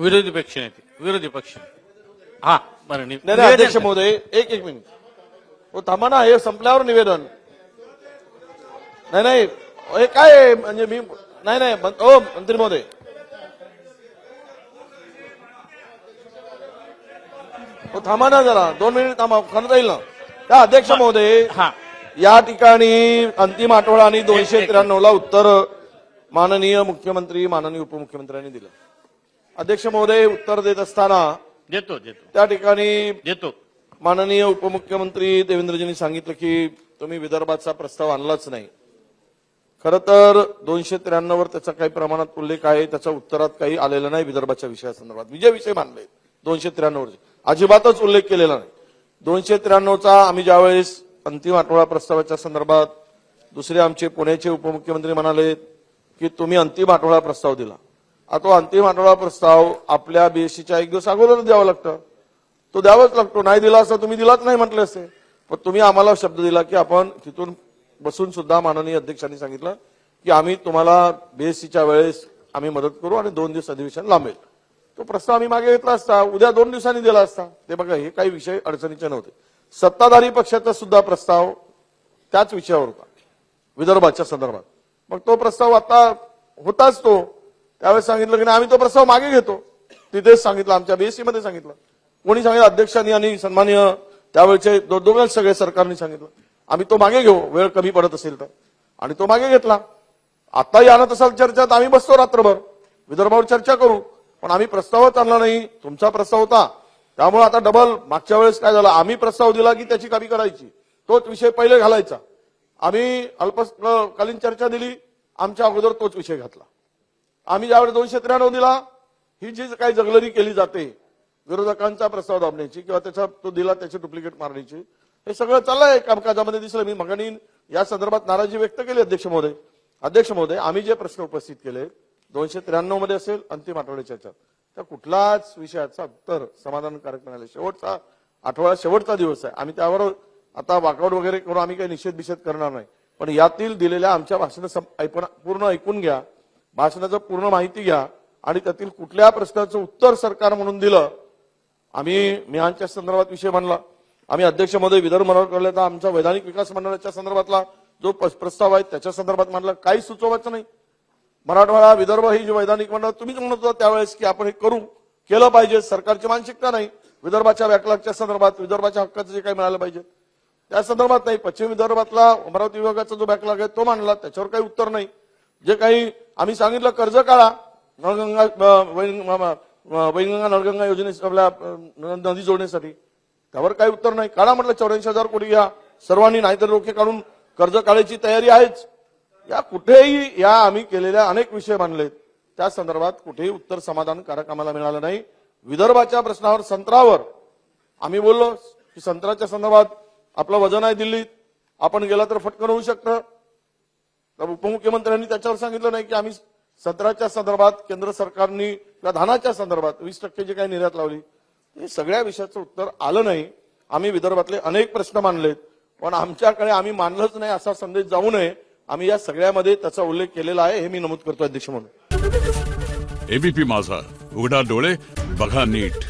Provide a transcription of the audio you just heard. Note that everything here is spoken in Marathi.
विरोधी पक्ष नेते विरोधी पक्ष हा बरं नि- नाही नाही अध्यक्ष महोदय एक एक मिनिट. हो थांबा ना हे संपल्यावर निवेदन. नाही नाही हे काय आहे? म्हणजे मी नाही नाही मं- हो मंत्री महोदय. हो थांबा ना जरा दोन मिनिट थांबा खरं जाईल ना. त्या अध्यक्ष महोदय हा. या ठिकाणी अंतिम आठवडा आणि दोनशे त्र्याण्णव ला उत्तर माननीय मुख्यमंत्री माननीय उपमुख्यमंत्र्यांनी दिलं. अध्यक्ष महोदय उत्तर देत असताना देतो देतो. त्या ठिकाणी देतो. माननीय उपमुख्यमंत्री देवेंद्रजींनी सांगितलं की तुम्ही विदर्भाचा प्रस्ताव आणलाच नाही. खरं तर दोनशे त्र्याण्णव वर त्याचा काही प्रमाणात उल्लेख आहे त्याच्या उत्तरात काही आलेलं नाही विदर्भाच्या विषयासंदर्भात मी जे विषय मानले दोनशे त्र्याण्णव अजिबातच उल्लेख केलेला नाही. दोनशे त्र्याण्णवचा आम्ही ज्यावेळेस अंतिम आठवडा प्रस्तावाच्या संदर्भात दुसरे आमचे पुण्याचे उपमुख्यमंत्री म्हणाले की तुम्ही अंतिम आठवडा प्रस्ताव दिला. तो अंतिम आठवडा प्रस्ताव आपल्या बीएससीच्या एक दिवस अगोदरच द्यावा लागतं. तो द्यावाच लागतो. नाही दिला असता तुम्ही दिलाच नाही म्हटले असते. पण तुम्ही आम्हाला शब्द दिला की आपण तिथून बसून सुद्धा माननीय अध्यक्षांनी सांगितलं की आम्ही तुम्हाला बीएससीच्या वेळेस आम्ही मदत करू आणि दोन दिवस अधिवेशन लांबेल. तो प्रस्ताव आम्ही मागे घेतला असता. उद्या दोन दिवसांनी दिला असता. ते बघा हे काही विषय अडचणीचे नव्हते. सत्ताधारी पक्षाचा सुद्धा प्रस्ताव त्याच विषयावर होता. विदर्भाच्या संदर्भात. मग तो प्रस्ताव आता होताच तो. त्यावेळेस सांगितलं की आम्ही तो प्रस्ताव मागे घेतो. तिथेच सांगितलं आमच्या बीएससी मध्ये सांगितलं. कोणी सांगितलं अध्यक्षांनी आणि सन्मान्य त्यावेळेचे दो- दोघं सगळे सरकारने सांगितलं. आम्ही तो मागे घेऊ वेळ कमी पडत असेल तर. आणि तो मागे घेतला. आताही आणत असाल चर्चेत आम्ही बसतो रात्रभर. विदर्भावर चर्चा करू. पण आम्ही प्रस्तावच आणला नाही तुमचा प्रस्ताव होता. त्यामुळे आता डबल मागच्या वेळेस काय झालं आम्ही प्रस्ताव दिला की त्याची कमी करायची. तोच विषय पहिले घालायचा. आम्ही अल्पकालीन चर्चा दिली आमच्या अगोदर तोच विषय घातला. आम्ही ज्यावेळेस दोनशे त्र्याण्णव दिला ही जी काही जगलरी केली जाते विरोधकांचा प्रस्ताव दाबण्याची किंवा त्याचा तो दिला त्याची डुप्लिकेट मारण्याची हे सगळं चाललंय कामकाजामध्ये दिसलं. मी मगानी या संदर्भात नाराजी व्यक्त केली अध्यक्ष महोदय. अध्यक्ष महोदय आम्ही जे प्रश्न उपस्थित केले दोनशे त्र्याण्णवमध्ये असेल अंतिम आठवड्याच्या याच्यात त्या कुठलाच विषयाचा उत्तर समाधानकारक मिळाले शेवटचा आठवडा शेवटचा दिवस आहे. आम्ही त्यावर आता वाकआउट वगैरे करून आम्ही काही निषेध बिषेध करणार नाही. पण यातील दिलेल्या आमच्या भाषण पूर्ण ऐकून घ्या. भाषणाचं पूर्ण माहिती घ्या आणि त्यातील कुठल्या प्रश्नाचं उत्तर सरकार म्हणून दिलं. आम्ही मिहानच्या संदर्भात विषय मांडला. आम्ही अध्यक्षमध्ये विदर्भ मंडळ तर वैधानिक विकास मंडळाच्या संदर्भातला जो प्रस्ताव आहे त्याच्या संदर्भात मांडला. काही सुचवायचं नाही. मराठवाडा विदर्भ ही जी वैधानिक मंडळ तुम्हीच म्हणत होता त्यावेळेस की आपण हे करू. केलं पाहिजे. सरकारची मानसिकता नाही. विदर्भाच्या बॅकलॉगच्या संदर्भात विदर्भाच्या हक्काचं जे काही मिळालं पाहिजे. त्या संदर्भात नाही. पश्चिम विदर्भातला अमरावती विभागाचा जो बॅकलॉग आहे तो मांडला. त्याच्यावर काही उत्तर नाही. जे काही आम्ही सांगितलं कर्ज काढा. नळगंगा वैनगंगा नळगंगा योजने आपल्या नदी जोडण्यासाठी. त्यावर काही उत्तर नाही. काढा म्हटलं चौऱ्याऐंशी हजार कोटी घ्या. सर्वांनी नाहीतर रोखे काढून कर्ज काढायची तयारी आहेच. या कुठेही या आम्ही केलेल्या अनेक विषय मानलेत त्या संदर्भात कुठेही उत्तर समाधानकारक आम्हाला मिळालं नाही. विदर्भाच्या प्रश्नावर संत्रावर आम्ही बोललो की संत्राच्या संदर्भात आपलं वजन आहे दिल्लीत. आपण गेला तर फटकन होऊ शकतं. तर उपमुख्यमंत्र्यांनी त्याच्यावर सांगितलं नाही की आम्ही सत्राच्या संदर्भात केंद्र सरकारनी किंवा धानाच्या संदर्भात वीस टक्के जी काही निर्यात लावली हे सगळ्या विषयाचं उत्तर आलं नाही. आम्ही विदर्भातले अनेक प्रश्न मानलेत पण आमच्याकडे आम्ही मानलंच नाही असा संदेश जाऊ नये. आम्ही या सगळ्यामध्ये त्याचा उल्लेख केलेला आहे हे मी नमूद करतो अध्यक्ष म्हणून. एबीपी माझा. उघडा डोळे बघा नीट.